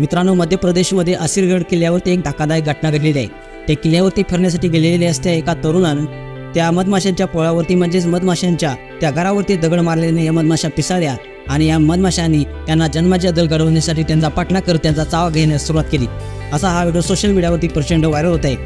मित्रांनो मध्य प्रदेशमध्ये असिरगड किल्ल्यावरती एक धक्कादायक घटना घडलेली आहे. ते किल्ल्यावरती फिरण्यासाठी गेलेले असत्या एका तरुणानं. त्या मधमाशांच्या पोळावरती म्हणजेच मधमाशांच्या त्या घरावरती दगड मारल्याने या मधमाशा पिसाळ्या आणि या मधमाशांनी त्यांना जन्माच्या दल घडवण्यासाठी त्यांचा पाठणा करत त्यांचा चावा घेण्यास सुरुवात केली. असा हा व्हिडिओ सोशल मीडियावरती प्रचंड व्हायरल होत आहे.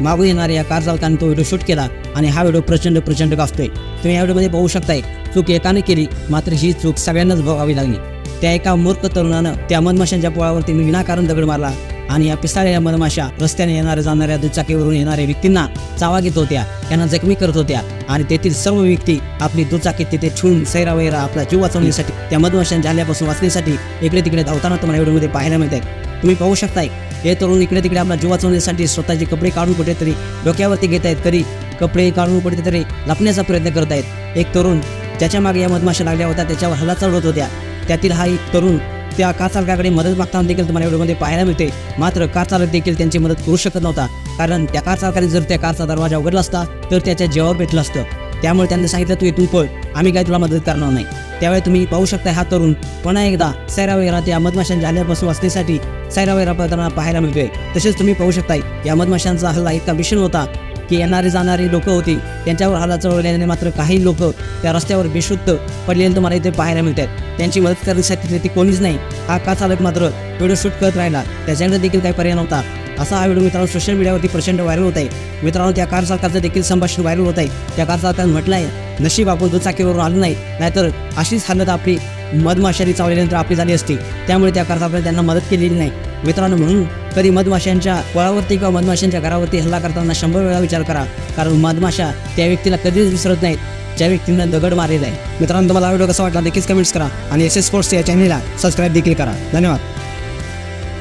मागून येणाऱ्या या कार चालकाने तो व्हिडिओ शूट केला आणि हा व्हिडिओ प्रचंड प्रचंड गाजतोय. तुम्ही या व्हिडिओमध्ये पाहू शकताय चूक एकाने केली मात्र ही चूक सगळ्यांनाच भोगावी लागली. त्या एका मूर्ख तरुणानं त्या मधमाशांच्या पोळावरती विनाकारण दगड मारला आणि या पिसाळलेल्या मधमाशा रस्त्याने येणाऱ्या जाणाऱ्या दुचाकीवरून येणाऱ्या व्यक्तींना चावा घेत होत्या. त्यांना जखमी करत होत्या आणि तेथील सर्व व्यक्ती आपली दुचाकी तिथे छून सैरा वैरा आपला जीव वाचवण्यासाठी त्या मधमाशांच्या हल्ल्यापासून वाचण्यासाठी इकडे तिकडे धावताना तुम्हाला एवढ्यामध्ये पाहायला मिळत आहे तुम्ही पाहू शकताय हे तरुण इकडे तिकडे आपला जीव वाचवण्यासाठी स्वतःचे कपडे काढून कुठेतरी डोक्यावरती घेत आहेत. कधी कपडे काढून कुठेतरी लपण्याचा प्रयत्न करत आहेत. एक तरुण ज्याच्या मागे या मधमाशा लागल्या होत्या त्याच्यावर हल्ला चढवत होत्या. त्यातील हा एक तरुण त्या कार चालकाकडे मदत मागताना देखील तुम्हाला व्हिडिओमध्ये पाहायला मिळते. मात्र कार चालक देखील त्यांची मदत करू शकत नव्हता. कारण त्या कार चालकाने जर त्या कारचा दरवाजा उघडला असता तर त्याच्या जेवावर भेटलं असतं. त्यामुळे त्यांनी सांगितलं तू इथून पळ. आम्ही काय तुला मदत करणार नाही. त्यावेळी तुम्ही पाहू शकता हा तरुण पुन्हा एकदा सैरावैरा त्या मधमाशांच्या हल्ल्यापासून वाचण्यासाठी सैरावैरा पळताना पाहायला मिळतोय. तसेच तुम्ही पाहू शकताय या मधमाशांचा हल्ला इतका भीषण होता की येणारी जाणारी लोक होती. त्यांच्यावर हल्ला चढवल्याने मात्र काही लोक त्या रस्त्यावर बेशुद्ध पडलेले तुम्हाला इथे पाहायला मिळतात. त्यांची मदत करण्यासाठी तिथे कोणीच नाही. हा का चालक मात्र व्हिडिओ शूट करत राहिला. त्याच्याकडे देखील काही पर्याय नव्हता. असा हा व्हिडिओ मित्रांनो सोशल मीडियावरती प्रचंड व्हायरल होत आहे. मित्रांनो त्या कार चालकाचं देखील संभाषण व्हायरल होत आहे. त्या कार चालकानं म्हटलं आहे नशीब आपण दुचाकीवरून आलो नाही. नाहीतर अशीच हालत आपली मधमाशांनी चावल्यानंतर आपली झाली असती. त्यामुळे त्या कार त्यांना मदत केलेली नाही. मित्रांनो म्हणून कधी मधमाशांच्या कोळावरती किंवा मधमाशांच्या घरावरती हल्ला करताना शंभर वेळा विचार करा. कारण मधमाशा त्या व्यक्तीला कधीच विसरत नाहीत. ज्या व्यक्तीनं दगड मारलेला आहे मित्रांनो तुम्हाला व्हिडिओ कसा वाटला नक्कीच कमेंट्स करा. आणि एस एस स्पोर्ट्स या चॅनलला सबस्क्राईब देखील करा. धन्यवाद.